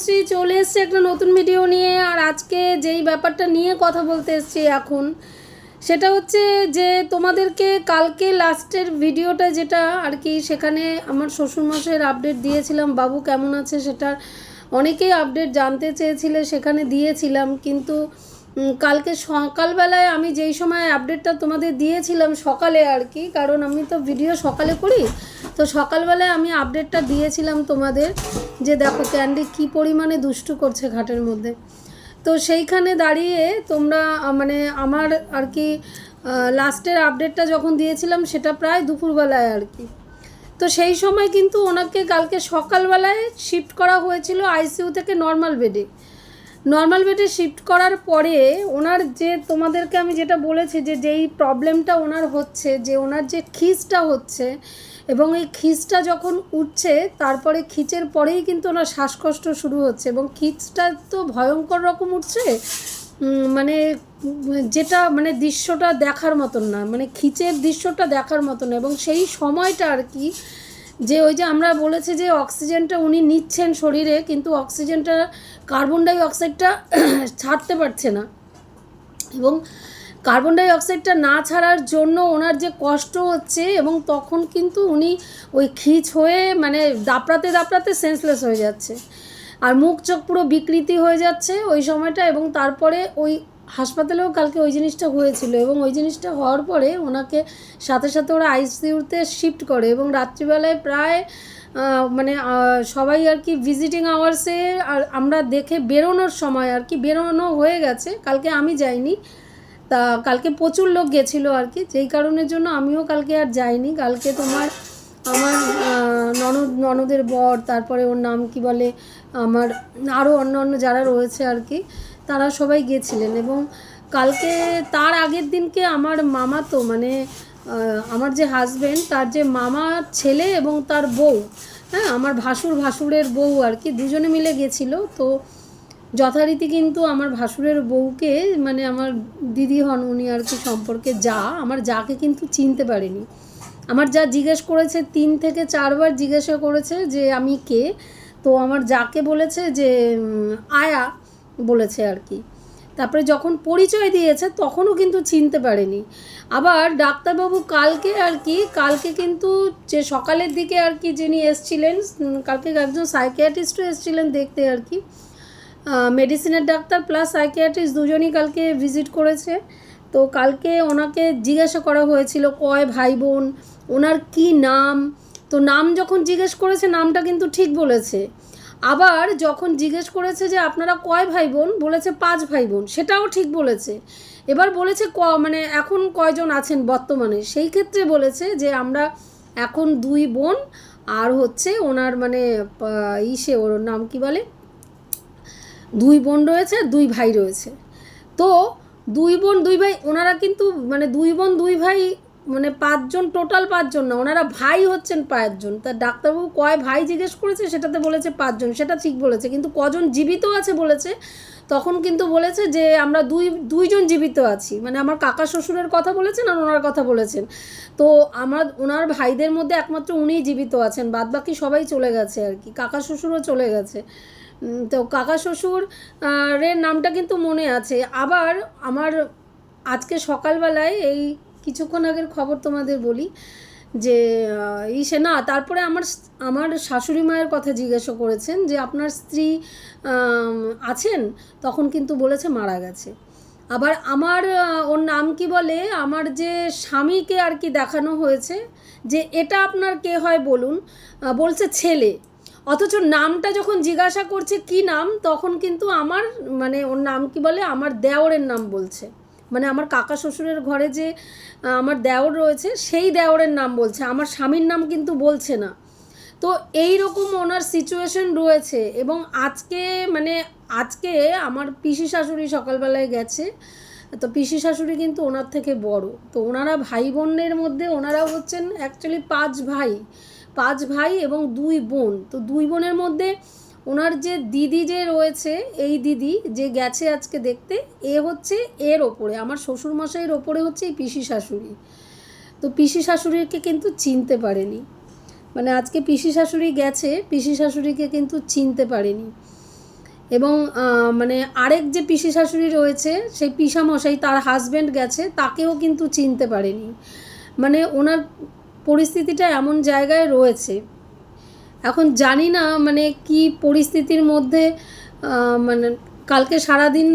তনুশ্রী চলে এসছে একটা নতুন ভিডিও নিয়ে, আর আজকে যেই ব্যাপারটা নিয়ে কথা বলতে এসছি এখন, সেটা হচ্ছে যে তোমাদেরকে কালকে লাস্টের ভিডিওটা যেটা আর কি সেখানে আমার শ্বশুরমশের আপডেট দিয়েছিলাম, বাবু কেমন আছে সেটা অনেকেই আপডেট জানতে চেয়েছিলে, সেখানে দিয়েছিলাম, কিন্তু কালকে সকালবেলায় আমি যেই সময় আপডেটটা তোমাদের দিয়েছিলাম সকালে আর কি, কারণ আমি তো ভিডিও সকালে করি, তো সকালবেলায় আমি আপডেটটা দিয়েছিলাম তোমাদের যে দেখো ক্যান্ডি কি পরিমাণে দুষ্টু করছে ঘাটের মধ্যে। তো সেইখানে দাঁড়িয়ে তোমরা মানে আমার আর কি লাস্টের আপডেটটা যখন দিয়েছিলাম সেটা প্রায় দুপুরবেলায় আর কি। তো সেই সময় কিন্তু ওনাকে কালকে সকালবেলায় শিফট করা হয়েছিল আইসিইউ থেকে নর্মাল বেডে নর্মাল বেডে শিফট করার পরে ওনার যে তোমাদেরকে আমি যেটা বলেছি যে যেই প্রবলেমটা ওনার হচ্ছে, যে ওনার যে খিসটা হচ্ছে এবং এই খিসটা যখন উঠছে, তারপরে খিচের পরেই কিন্তু ওনার শ্বাসকষ্ট শুরু হচ্ছে এবং খিচটা তো ভয়ঙ্কর রকম উঠছে মানে যেটা মানে দৃশ্যটা দেখার মতন না মানে খিচের দৃশ্যটা দেখার মতন না। এবং সেই সময়টা আর কি যে ওই যে আমরা বলেছি যে অক্সিজেনটা উনি নিচ্ছেন শরীরে, কিন্তু অক্সিজেনটা কার্বন ডাই অক্সাইডটা ছাড়তে পারছে না। এবং কার্বন ডাই অক্সাইডটা না ছাড়ার জন্য ওনার যে কষ্ট হচ্ছে এবং তখন কিন্তু উনি ওই খিচ হয়ে মানে দাপড়াতে দাপড়াতে সেন্সলেস হয়ে যাচ্ছে। আর মুখ চোখ পুরো বিকৃতি হয়ে যাচ্ছে ওই সময়টা এবং তারপরে ওই হাসপাতালেও কালকে ওই জিনিসটা হয়েছিল এবং ওই জিনিসটা হওয়ার পরে ওনাকে সাথে সাথে ওরা আইসিইউতে শিফট করে এবং রাত্রিবেলায় প্রায় মানে সবাই আর কি ভিজিটিং আওয়ার্সে আর আমরা দেখে বেরোনোর সময় আর কি বেরোনো হয়ে গেছে। কালকে আমি যাইনি। তা কালকে প্রচুর লোক গেছিল আর কি। যেই কারণের জন্য আমিও কালকে আর যাইনি। কালকে তোমার আমার ননদ, ননদের বর, তারপরে ওর নাম কি বলে, আমার আরও অন্য অন্য যারা রয়েছে আর কি তারা সবাই গেছিলেন এবং কালকে তার আগের দিনকে আমার মামা তো মানে আমার যে হাজবেন্ড তার যে মামা ছেলে এবং তার বউ হ্যাঁ আমার ভাসুর ভাসুরের বউ আর কি, দুজনে মিলে গেছিল তো যথারীতি কিন্তু আমার ভাসুরের বউকে মানে আমার দিদি হন উনি আর কি সম্পর্কে যা, আমার যাকে কিন্তু চিনতে পারেনি। আমার যা জিজ্ঞেস করেছে, তিন থেকে চারবার জিজ্ঞাসা করেছে যে আমি কে? তো আমার যাকে বলেছে যে আয়া বলেছে আর কি। তারপরে যখন পরিচয় দিয়েছে, তখনও কিন্তু চিনতে পারেনি। আবার ডাক্তারবাবু কালকে আর কি, কালকে কিন্তু যে সকালের দিকে আর কি যিনি এসছিলেন কালকে একজন সাইকিয়াট্রিস্টও এসছিলেন দেখতে আর কি। মেডিসিনের ডাক্তার প্লাস সাইকিয়াট্রিস্ট দুজনই কালকে ভিজিট করেছে। তো কালকে ওনাকে জিজ্ঞাসা করা হয়েছিল, কয় ভাই বোন, ওনার কী নাম? তো নাম যখন জিজ্ঞেস করেছে, নামটা কিন্তু ঠিক বলেছে। আবার যখন জিজ্ঞেস করেছে যে আপনারা কয় ভাই বোন বলেছে পাঁচ ভাই বোন সেটাও ঠিক বলেছে। এবার বলেছে ক মানে এখন কয়জন আছেন বর্তমানে? সেই ক্ষেত্রে বলেছে যে আমরা এখন দুই বোন, আর হচ্ছে ওনার মানে ইসে ওর নাম কি বলে? দুই বোন রয়েছে, দুই ভাই রয়েছে। তো দুই বোন, দুই ভাই, ওনারা কিন্তু মানে দুই বোন, দুই ভাই মানে পাঁচজন টোটাল পাঁচজন না, ওনারা ভাই হচ্ছেন পাঁচজন। তা ডাক্তারবাবু কয় ভাই জিজ্ঞেস করেছে? সেটাতে বলেছে পাঁচজন। সেটা ঠিক বলেছে, কিন্তু কজন জীবিত আছে বলেছে, তখন কিন্তু বলেছে যে আমরা দুই, দুইজন জীবিত আছি। মানে আমার কাকা শ্বশুরের কথা বলেছেন আর ওনার কথা বলেছেন। তো আমার, ওনার ভাইদের মধ্যে একমাত্র উনিই জীবিত আছেন বাদ বাকি সবাই চলে গেছে আর কি। কাকা শ্বশুরও চলে গেছে। তো কাকা শ্বশুর এর নামটা কিন্তু মনে আছে। আবার আমার আজকে সকালবেলায় এই কিছুক্ষণ আগের খবর তোমাদের বলি যে ইসে, না, তারপরে আমার আমার শাশুড়ি মায়ের কথা জিজ্ঞাসা করেছেন যে আপনার স্ত্রী আছেন? তখন কিন্তু বলেছে মারা গেছে। আবার আমার ওর নাম কি বলে? আমার যে স্বামীকে আর কি দেখানো হয়েছে, যে এটা আপনার কে হয় বলুন বলছে ছেলে। অথচ নামটা যখন জিজ্ঞাসা করছে কি নাম, তখন কিন্তু আমার মানে ওর নাম কি বলে? আমার দেওরের নাম বলছে। মানে আমার কাকা শ্বশুরের ঘরে যে আমার দেওর রয়েছে, সেই দেওরের নাম বলছে। আমার স্বামীর নাম কিন্তু বলছে না। তো এই রকম ওনার সিচুয়েশন রয়েছে এবং আজকে মানে আজকে আমার পিসি শাশুড়ি সকালবেলায় গেছে। তো পিসি শাশুড়ি কিন্তু ওনার থেকে বড়। তো ওনারা ভাই বোনের মধ্যে ওনারা হচ্ছেন অ্যাকচুয়ালি পাঁচ ভাই। পাঁচ ভাই এবং দুই বোন। তো দুই বোনের মধ্যে ওনার যে দিদি যে রয়েছে, এই দিদি যে গেছে আজকে দেখতে, এ হচ্ছে এর ওপরে, আমার শ্বশুরমশাইয়ের ওপরে হচ্ছে এই পিসি শাশুড়ি। তো পিসি শাশুড়িকে কিন্তু চিনতে পারেনি। মানে আজকে পিসি শাশুড়ি গেছে, পিসি শাশুড়িকে কিন্তু চিনতে পারেনি। এবং মানে আরেক যে পিসি শাশুড়ি রয়েছে, সেই পিসামশাই, তার হাজব্যান্ড গেছে, তাকেও কিন্তু চিনতে পারেনি। মানে ওনার পরিস্থিতিটা এমন জায়গায় রয়েছে এখন জানি না মানে কি পরিস্থিতির মধ্যে মানে কালকে সারাদিন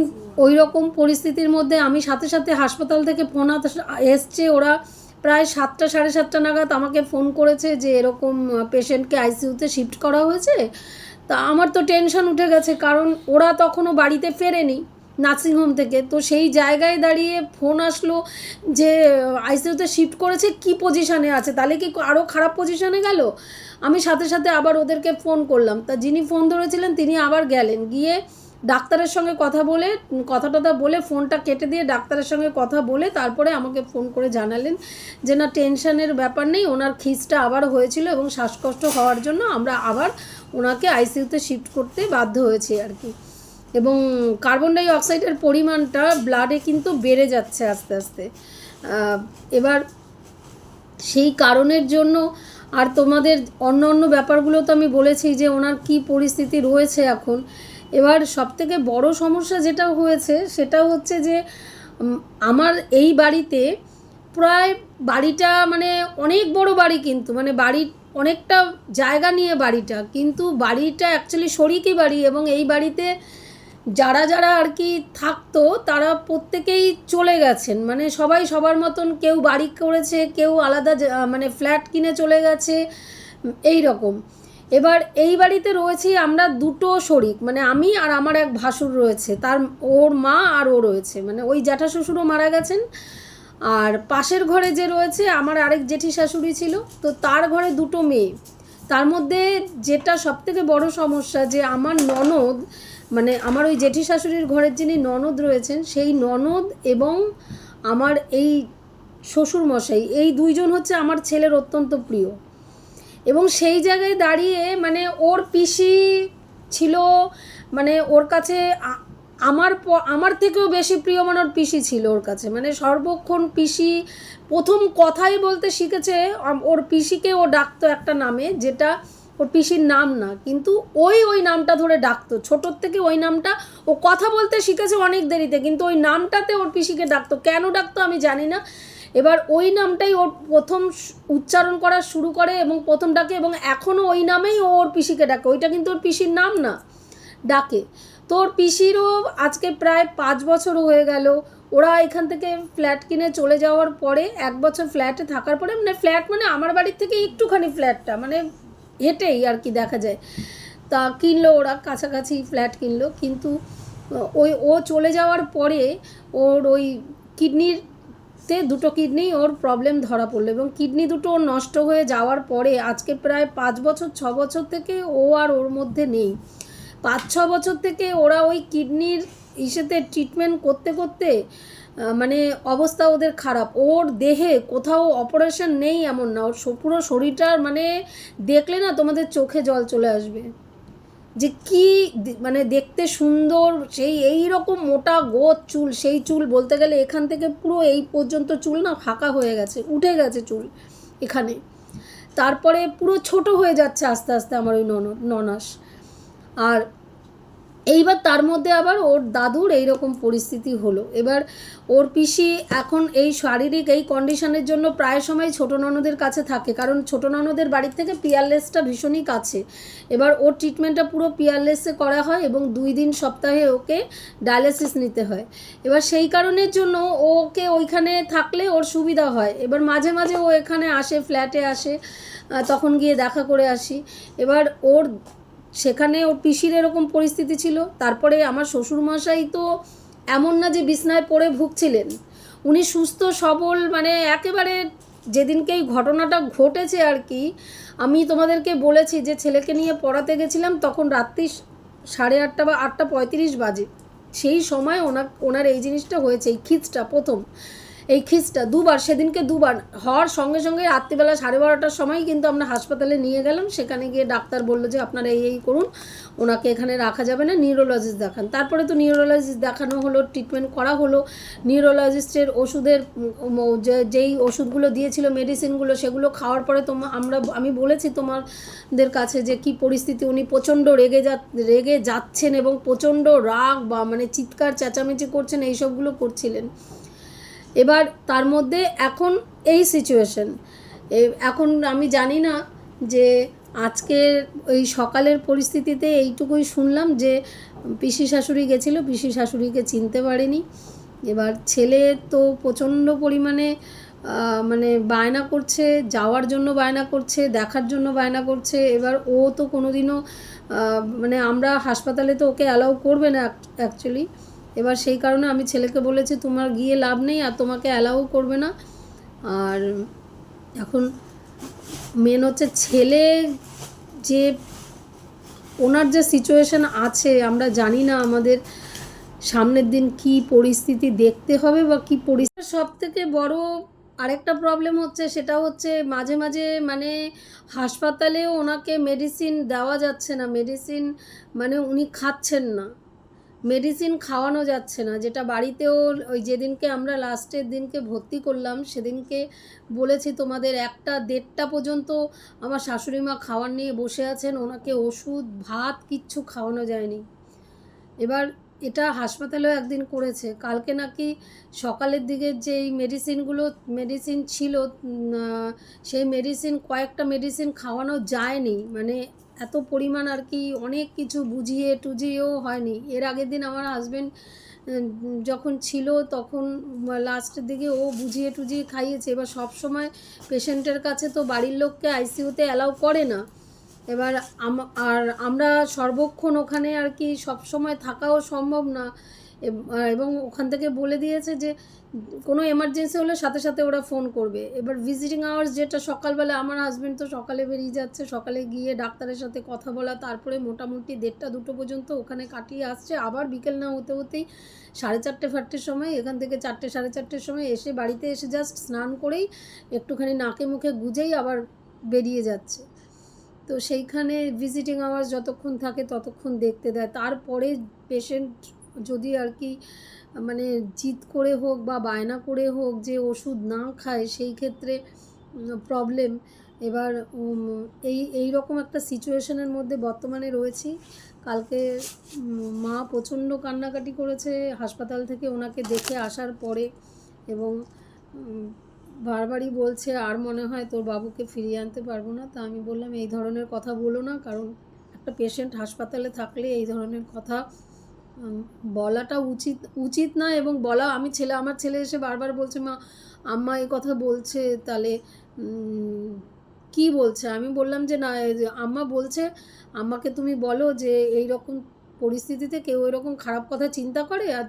ওই রকম পরিস্থিতির মধ্যে আমি সাথে সাথে হাসপাতাল থেকে ফোন এসছে ওরা প্রায় সাতটা সাড়ে সাতটা নাগাদ আমাকে ফোন করেছে যে এরকম পেশেন্টকে আইসিইউতে শিফট করা হয়েছে। তা আমার তো টেনশন উঠে গেছে কারণ ওরা তখনও বাড়িতে ফেরেনি নার্সিংহোম থেকে। তো সেই জায়গায় দাঁড়িয়ে ফোন আসলো যে আইসিইউতে শিফট করেছে, কি পজিশানে আছে? তাহলে কি আরও খারাপ পজিশানে গেল? আমি সাথে সাথে আবার ওদেরকে ফোন করলাম। তা যিনি ফোন ধরেছিলেন, তিনি আবার গেলেন। গিয়ে ডাক্তারের সঙ্গে কথা বলে কথা টথা বলে, ফোনটা কেটে দিয়ে ডাক্তারের সঙ্গে কথা বলে, তারপরে আমাকে ফোন করে জানালেন যে, না, টেনশনের ব্যাপার নেই, ওনার খিসটা আবার হয়েছিল এবং শ্বাসকষ্ট হওয়ার জন্য আমরা আবার ওনাকে আইসিইউতে শিফট করতে বাধ্য হয়েছি আর কি। এবং কার্বন ডাই অক্সাইডের পরিমাণটা ব্লাডে কিন্তু বেড়ে যাচ্ছে আস্তে আস্তে। এবার সেই কারণের জন্য আর তোমাদের অন্য অন্য ব্যাপারগুলো তো আমি বলেছি যে ওনার কি পরিস্থিতি রয়েছে এখন। এবার সবথেকে বড় সমস্যা যেটা হয়েছে, সেটা হচ্ছে যে আমার এই বাড়িতে প্রায় বাড়িটা মানে অনেক বড় বাড়ি কিন্তু মানে বাড়ির অনেকটা জায়গা নিয়ে বাড়িটা। কিন্তু বাড়িটা অ্যাকচুয়ালি শরিকি বাড়ি এবং এই বাড়িতে যারা যারা আর কি থাকতো, তারা প্রত্যেকেই চলে গেছেন। মানে সবাই সবার মতন কেউ বাড়ি করেছে, কেউ আলাদা মানে ফ্ল্যাট কিনে চলে গেছে, এই রকম। এবার এই বাড়িতে রয়েছি আমরা দুটো শরিক মানে আমি আর আমার এক ভাসুর রয়েছে, তার ওর মা আর ও রয়েছে। মানে ওই জ্যাঠা শ্বশুরও মারা গেছেন। আর পাশের ঘরে যে রয়েছে, আমার আরেক জেঠি শাশুড়ি ছিল, তো তার ঘরে দুটো মেয়ে। তার মধ্যে যেটা সবথেকে বড় সমস্যা যে আমার ননদ মানে আমার ওই জেঠি শাশুড়ির ঘরের যিনি ননদ রয়েছেন, সেই ননদ এবং আমার এই শ্বশুর মশাই এই দুইজন হচ্ছে আমার ছেলের অত্যন্ত প্রিয়। এবং সেই জায়গায় দাঁড়িয়ে মানে ওর পিসি ছিল মানে ওর কাছে আমার আমার থেকেও বেশি প্রিয় মানে ওর পিসি ছিল ওর কাছে। মানে সর্বক্ষণ পিসি প্রথম কথাই বলতে শিখেছে ওর পিসিকে ও ডাকতো একটা নামে, যেটা ওর পিসির নাম না, কিন্তু ওই ওই নামটা ধরে ডাকতো। ছোটোর থেকে ওই নামটা, ও কথা বলতে শিখেছে অনেক দেরিতে, কিন্তু ওই নামটাতে ওর পিসিকে ডাকতো। কেন ডাকতো আমি জানি না। এবার ওই নামটাই ওর প্রথম উচ্চারণ করা শুরু করে এবং প্রথম ডাকে এবং এখনও ওই নামেই ও ওর পিসিকে ডাকে। ওইটা কিন্তু ওর পিসির নাম না, ডাকে। তো ওর পিসিরও আজকে প্রায় পাঁচ বছর হয়ে গেল। ওরা এখান থেকে ফ্ল্যাট কিনে চলে যাওয়ার পরে, এক বছর ফ্ল্যাটে থাকার পরে মানে ফ্ল্যাট মানে আমার বাড়ির থেকে একটুখানি ফ্ল্যাটটা মানে হেঁটেই আর কি দেখা যায়। তা কিনলো ওরা, কাছাকাছি ফ্ল্যাট কিনলো, কিন্তু ওই ও চলে যাওয়ার পরে ওর ওই কিডনির তে দুটো কিডনি ওর প্রবলেম ধরা পড়ল এবং কিডনি দুটো ওর নষ্ট হয়ে যাওয়ার পরে আজকে প্রায় পাঁচ বছর, ছ বছর থেকে ও আর ওর মধ্যে নেই। পাঁচ, ছ বছর থেকে ওরা ওই কিডনির ইসেতে ট্রিটমেন্ট করতে করতে মানে অবস্থা ওদের খারাপ। ওর দেহে কোথাও অপারেশন নেই এমন না। ওর পুরো শরীরটার মানে দেখলে না তোমাদের চোখে জল চলে আসবে। যে কি মানে দেখতে সুন্দর, সেই এই রকম মোটা গোদ চুল, সেই চুল বলতে গেলে এখান থেকে পুরো এই পর্যন্ত চুল না ফাঁকা হয়ে গেছে, উঠে গেছে চুল এখানে। তারপরে পুরো ছোট হয়ে যাচ্ছে আস্তে আস্তে আমার ওই নন ননাস। আর এইবার তার মধ্যে আবার ওর দাদুর এই রকম পরিস্থিতি হলো। এবার ওর পিসি এখন এই শারীরিক এই কন্ডিশনের জন্য প্রায় সময় ছোটো ননদের কাছে থাকে, কারণ ছোটো ননদের বাড়ির থেকে পিয়ারলেসটা ভীষণই কাছে। এবার ওর ট্রিটমেন্টটা পুরো পিয়ারলেসে করা হয় এবং দুই দিন সপ্তাহে ওকে ডায়ালিসিস নিতে হয়। এবার সেই কারণের জন্য ওকে ওইখানে থাকলে ওর সুবিধা হয়। এবার মাঝে মাঝে ও এখানে আসে ফ্ল্যাটে আসে তখন গিয়ে দেখা করে আসি। এবার ওর সেখানে ওর পিসির এরকম পরিস্থিতি ছিল। তারপরে আমার শ্বশুরমশাই তো এমন না যে বিছনায় পড়ে ভুগছিলেন। উনি সুস্থ, সবল মানে একেবারে যেদিনকে এই ঘটনাটা ঘটেছে আর কি, আমি তোমাদেরকে বলেছি যে ছেলেকে নিয়ে পড়াতে গেছিলাম তখন রাত্রি সাড়ে আটটা বা আটটা পঁয়ত্রিশ বাজে। সেই সময় ওনার ওনার এই জিনিসটা হয়েছে, এই খিচটা প্রথম। এই খিসটা দুবার, সেদিনকে দুবার। হওয়ার সঙ্গে সঙ্গে রাত্রিবেলা সাড়ে বারোটার সময় কিন্তু আমরা হাসপাতালে নিয়ে গেলাম। সেখানে গিয়ে ডাক্তার বলল যে, আপনারা এই এই করুন। ওনাকে এখানে রাখা যাবে না নিউরোলজিস্ট দেখান। তারপরে তো নিউরোলজিস্ট দেখানো হলো ট্রিটমেন্ট করা হলো। নিউরোলজিস্টের ওষুধের যেই ওষুধগুলো দিয়েছিল মেডিসিনগুলো সেগুলো খাওয়ার পরে তোমার আমরা, আমি বলেছি তোমাদের কাছে যে, কি পরিস্থিতি, উনি প্রচণ্ড রেগে যা, রেগে যাচ্ছেন এবং প্রচণ্ড রাগ বা মানে চিৎকার, চেঁচামেচি করছেন, এইসবগুলো করছিলেন। এবার তার মধ্যে এখন এই সিচুয়েশন এখন আমি জানি না যে আজকের ওই সকালের পরিস্থিতিতে এইটুকুই শুনলাম যে পিসি শাশুড়ি গেছিল, পিসি শাশুড়িকে চিনতে পারেনি। এবার ছেলে তো প্রচণ্ড পরিমাণে মানে বায়না করছে, যাওয়ার জন্য বায়না করছে, দেখার জন্য বায়না করছে। এবার ও তো কোনোদিনও মানে আমরা হাসপাতালে তো ওকে অ্যালাউ করবে না অ্যাকচুয়ালি এবার সেই কারণে আমি ছেলেকে বলেছি, তোমার গিয়ে লাভ নেই আর তোমাকে অ্যালাউ করবে না। আর এখন মেন হচ্ছে ছেলে যে ওনার যে সিচুয়েশান আছে, আমরা জানি না আমাদের সামনের দিন কি পরিস্থিতি দেখতে হবে বা কি পরিস্থিতি। সব থেকে বড় আরেকটা প্রবলেম হচ্ছে, সেটা হচ্ছে মাঝে মাঝে মানে হাসপাতালেও ওনাকে মেডিসিন দেওয়া যাচ্ছে না। মেডিসিন মানে উনি খাচ্ছেন না। মেডিসিন খাওয়ানো যাচ্ছে না। যেটা বাড়িতেও ওই যেদিনকে আমরা লাস্টের দিনকে ভর্তি করলাম, সেদিনকে বলেছি তোমাদের একটা দেড়টা পর্যন্ত আমার শাশুড়ি মা খাওয়ার নিয়ে বসে আছেন, ওনাকে ওষুধ, ভাত কিচ্ছু খাওয়ানো যায়নি। এবার এটা হাসপাতালেও একদিন করেছে। কালকে নাকি সকালের দিকে যেই মেডিসিনগুলো মেডিসিন ছিল সেই মেডিসিন কয়েকটা মেডিসিন খাওয়ানো যায়নি। মানে এত পরিমাণ আর কি অনেক কিছু বুঝিয়ে টুজিয়েও হয়নি। এর আগের দিন আমার হাজবেন্ড যখন ছিল তখন লাস্টের দিকে ও বুঝিয়ে টুজিয়ে খাইয়েছে। এবার সব সময় পেশেন্টের কাছে তো বাড়ির লোককে আইসিউতে অ্যালাউ করে না। এবার আর আমরা সর্বক্ষণ ওখানে আর কি সব সময় থাকাও সম্ভব না। এব- ওখান থেকে বলে দিয়েছে যে কোনো এমার্জেন্সি হলে সাথে সাথে ওরা ফোন করবে। এবার ভিজিটিং আওয়ার্স যেটা সকালবেলা, আমার হাজব্যান্ড তো সকালে বেরিয়ে যাচ্ছে, সকালে গিয়ে ডাক্তারের সাথে কথা বলা, তারপরে মোটামুটি দেড়টা দুটো পর্যন্ত ওখানে কাটিয়ে আসছে। আবার বিকেল না হতে হতেই সাড়ে চারটে ফারটের সময়, এখান থেকে চারটে, সাড়ে চারটের সময় এসে বাড়িতে এসে জাস্ট স্নান করেই একটুখানি নাকে মুখে গুজেই আবার বেরিয়ে যাচ্ছে। তো সেইখানে ভিজিটিং আওয়ার্স যতক্ষণ থাকে ততক্ষণ দেখতে দেয়। তারপরে পেশেন্ট যদি আর কি মানে জিদ করে হোক বা বায়না করে হোক যে ওষুধ না খায়, সেই ক্ষেত্রে প্রবলেম এবার এই এই রকম একটা সিচুয়েশনের মধ্যে বর্তমানে রয়েছি। কালকে মা প্রচণ্ড কান্নাকাটি করেছে হাসপাতাল থেকে ওনাকে দেখে আসার পরে এবং বারবারই বলছে, আর মনে হয় তোর বাবুকে ফিরিয়ে আনতে পারব না। তা আমি বললাম, এই ধরনের কথা বলো না, কারণ একটা পেশেন্ট হাসপাতালে থাকলে এই ধরনের কথা বলাটা উচিত উচিত না এবং বলা, আমি ছেলে, আমার ছেলে এসে বারবার বলছে, মা, আম্মা এই কথা বলছে, তাহলে কি বলছে? আমি বললাম যে, না আম্মা বলছে, আম্মাকে তুমি বলো যে এই রকম পরিস্থিতিতে কেউ এরকম খারাপ কথা চিন্তা করে, আর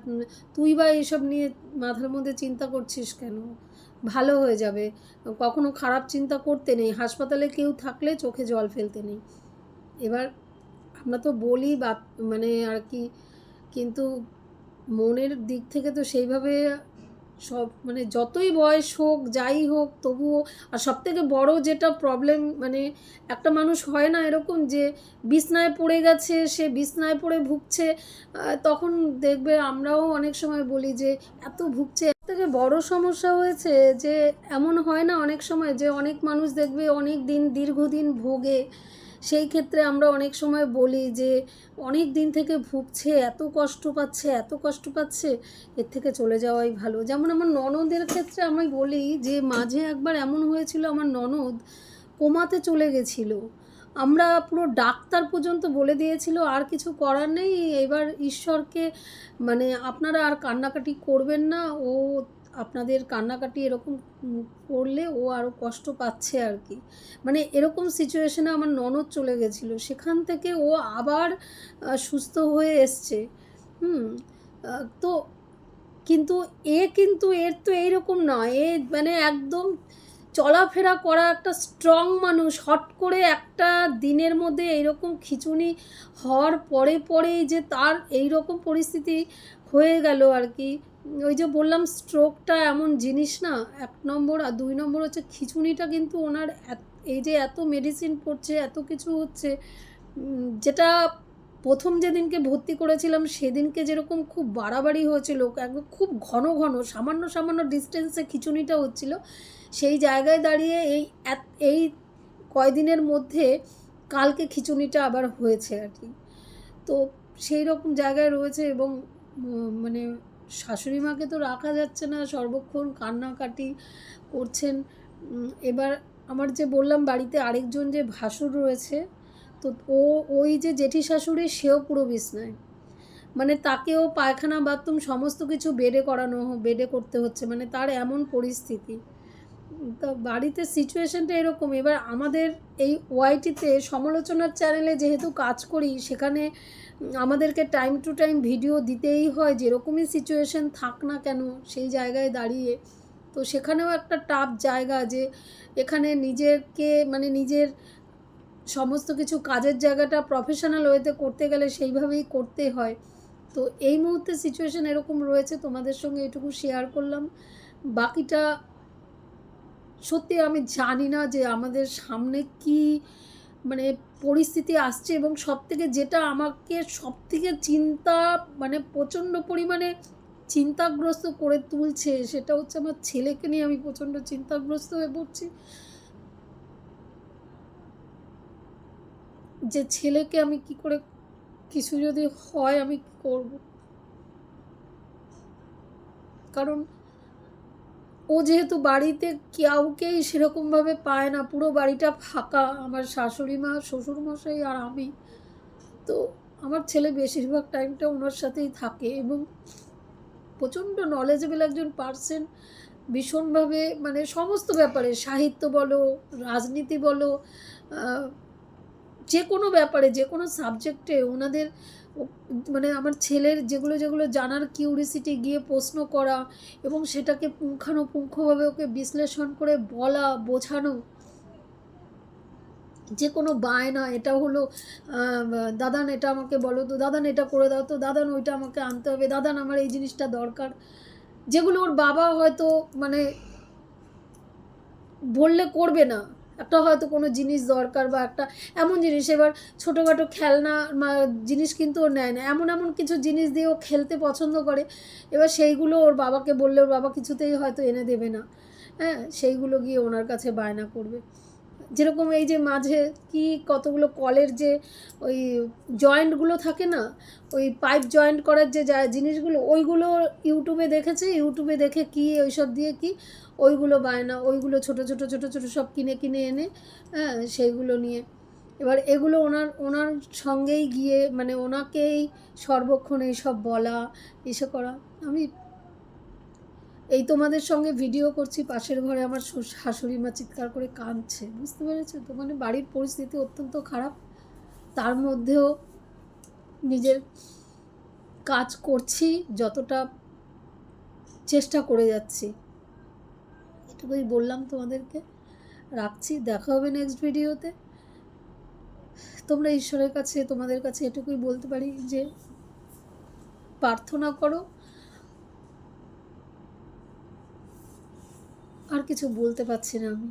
তুই বা এইসব নিয়ে মাথার মধ্যে চিন্তা করছিস কেন? ভালো হয়ে যাবে। কখনো খারাপ চিন্তা করতে নেই, হাসপাতালে কেউ থাকলে চোখে জল ফেলতে নেই। এবার আমরা তো বলি বা মানে আর কি কিন্তু মনের দিক থেকে তো সেইভাবে সব মানে যতই বয়স হোক, যাই হোক, তবুও, আর সব থেকে বড় যেটা প্রবলেম মানে একটা মানুষ হয় না এরকম যে বিছনায় পড়ে গেছে, সে বিছনায় পড়ে ভুগছে তখন দেখবে আমরাও অনেক সময় বলি যে এত ভুগছে। থেকে বড় সমস্যা হয়েছে যে এমন হয় না অনেক সময় যে অনেক মানুষ দেখবে অনেক দিন, দীর্ঘদিন ভোগে সেই ক্ষেত্রে আমরা অনেক সময় বলি যে, অনেক দিন থেকে ভুগছে, এত কষ্ট পাচ্ছে, এত কষ্ট পাচ্ছে, এর থেকে চলে যাওয়াই ভালো। যেমন আমার ননদের ক্ষেত্রে আমি বলি যে, মাঝে একবার এমন হয়েছিল, আমার ননদ কোমাতে চলে গেছিল। আমরা পুরো ডাক্তার পর্যন্ত বলে দিয়েছিল, আর কিছু করার নেই, এবার ঈশ্বরকে মানে আপনারা আর কান্নাকাটি করবেন না, ও আপনাদের কান্নাকাটি এরকম করলে ও আরও কষ্ট পাচ্ছে আর কি। মানে এরকম সিচুয়েশনে আমার ননদ চলে গেছিল। সেখান থেকে ও আবার সুস্থ হয়ে এসছে। হুম তো কিন্তু এ কিন্তু এর তো এইরকম নয় এ মানে একদম চলাফেরা করা একটা স্ট্রং মানুষ। হট করে একটা দিনের মধ্যে এইরকম খিচুনি হওয়ার পরে পরেই যে তার এই রকম পরিস্থিতি হয়ে গেল আর কি। ওই যে বললাম স্ট্রোকটা এমন জিনিস না, এক নম্বর আর দুই নম্বর হচ্ছে খিচুনিটা কিন্তু ওনার এই যে এত মেডিসিন পড়ছে এত কিছু হচ্ছে যেটা প্রথম যেদিনকে ভর্তি করেছিলাম, সেদিনকে যেরকম খুব বাড়াবাড়ি হয়েছিল, একদম খুব ঘন ঘন, সামান্য সামান্য ডিস্টেন্সে খিচুনিটা হচ্ছিল, সেই জায়গায় দাঁড়িয়ে এই এই কয়দিনের মধ্যে কালকে খিচুনিটা আবার হয়েছে আর কি। তো সেই রকম জায়গায় রয়েছে এবং মানে শাশুড়ি মাকে তো রাখা যাচ্ছে না, সর্বক্ষণ কান্নাকাটি করছেন। এবার আমার যে বললাম বাড়িতে আরেকজন যে ভাসুর রয়েছে, তো ও, ওই যে জেঠি শাশুড়ি সেও পুরো বিছনায় মানে তাকেও পায়খানা, বাথরুম, সমস্ত কিছু বেডে করানো, বেডে করতে হচ্ছে। মানে তার এমন পরিস্থিতি। তো বাড়িতে সিচুয়েশনটা এরকম। এবার আমাদের এই ওয়াইটিতে সমালোচনার চ্যানেলে যেহেতু কাজ করি, সেখানে আমাদেরকে টাইম টু টাইম ভিডিও দিতেই হয়, যেরকমই সিচুয়েশন থাক না কেন, সেই জায়গায় দাঁড়িয়ে। তো সেখানেও একটা টাফ জায়গা যে, এখানে নিজেকে মানে নিজের সমস্ত কিছু কাজের জায়গাটা প্রফেশনাল ওয়েতে করতে গেলে সেইভাবেই করতে হয়। তো এই মুহূর্তে সিচুয়েশন এরকম রয়েছে, তোমাদের সঙ্গে এটুকু শেয়ার করলাম। বাকিটা সত্যি আমি জানি না যে আমাদের সামনে কি মানে পরিস্থিতি আসছে এবং সব থেকে যেটা আমাকে সব থেকে চিন্তা মানে প্রচণ্ড পরিমাণে চিন্তাগ্রস্ত করে তুলছে সেটা হচ্ছে আমার ছেলেকে নিয়ে আমি প্রচণ্ড চিন্তাগ্রস্ত হয়ে পড়ছি। যে ছেলেকে আমি কি করে, কিছু যদি হয় আমি কি করব? কারণ ও যেহেতু বাড়িতে কাউকেই সেরকমভাবে পায় না, পুরো বাড়িটা ফাঁকা, আমার শাশুড়ি মা, শ্বশুর মশাই আর আমি। তো আমার ছেলে বেশিরভাগ টাইমটা ওনার সাথেই থাকে এবং প্রচণ্ড নলেজেবল একজন পার্সন ভীষণভাবে মানে সমস্ত ব্যাপারে, সাহিত্য বলো, রাজনীতি বলো যে কোনো ব্যাপারে যে কোনো সাবজেক্টে ওনাদের মানে আমার ছেলের যেগুলো যেগুলো জানার কিউরিসিটি গিয়ে প্রশ্ন করা এবং সেটাকে পুঙ্খানুপুঙ্খভাবে ওকে বিশ্লেষণ করে বলা, বোঝানো, যে কোনো বায়না, এটা হলো দাদান এটা আমাকে বলো, তো দাদান এটা করে দাও, তো দাদান ওইটা আমাকে আনতে হবে, দাদান আমার এই জিনিসটা দরকার। যেগুলো ওর বাবা হয়তো মানে বললে করবে না একটা হয়তো কোনো জিনিস দরকার বা একটা এমন জিনিস, এবার ছোটোখাটো খেলনা জিনিস কিন্তু ও নেয় না। এমন এমন কিছু জিনিস দিয়ে ও খেলতে পছন্দ করে। এবার সেইগুলো ওর বাবাকে বললে, ওর বাবা কিছুতেই হয়তো এনে দেবে না। হ্যাঁ সেইগুলো গিয়ে ওনার কাছে বায়না করবে। যেরকম এই যে মাঝে কি কতগুলো কলের যে ওই জয়েন্টগুলো থাকে না, ওই পাইপ জয়েন্ট করার যে যা জিনিসগুলো, ওইগুলো ইউটিউবে দেখেছে? ইউটিউবে দেখে কি ওইসব দিয়ে কি ওইগুলো বায়না, ওইগুলো ছোট ছোট ছোট ছোট সব কিনে কিনে এনে হ্যাঁ সেইগুলো নিয়ে। এবার এগুলো ওনার ওনার সঙ্গেই গিয়ে মানে ওনাকেই সর্বক্ষণ এইসব বলা, এসে করা, আমি এই তোমাদের সঙ্গে ভিডিও করছি, পাশের ঘরে আমার শাশুড়ি মা চিৎকার করে কাঁদছে, বুঝতে পেরেছ তো? মানে বাড়ির পরিস্থিতি অত্যন্ত খারাপ। তার মধ্যেও নিজের কাজ করছি, যতটা চেষ্টা করে যাচ্ছি। এটুকুই বললাম তোমাদেরকে। রাখছি, দেখা হবে নেক্সট ভিডিওতে তোমরা ঈশ্বরের কাছে, তোমাদের কাছে এটুকুই বলতে পারি যে, প্রার্থনা করো। আর কিছু বলতে পারছি না আমি।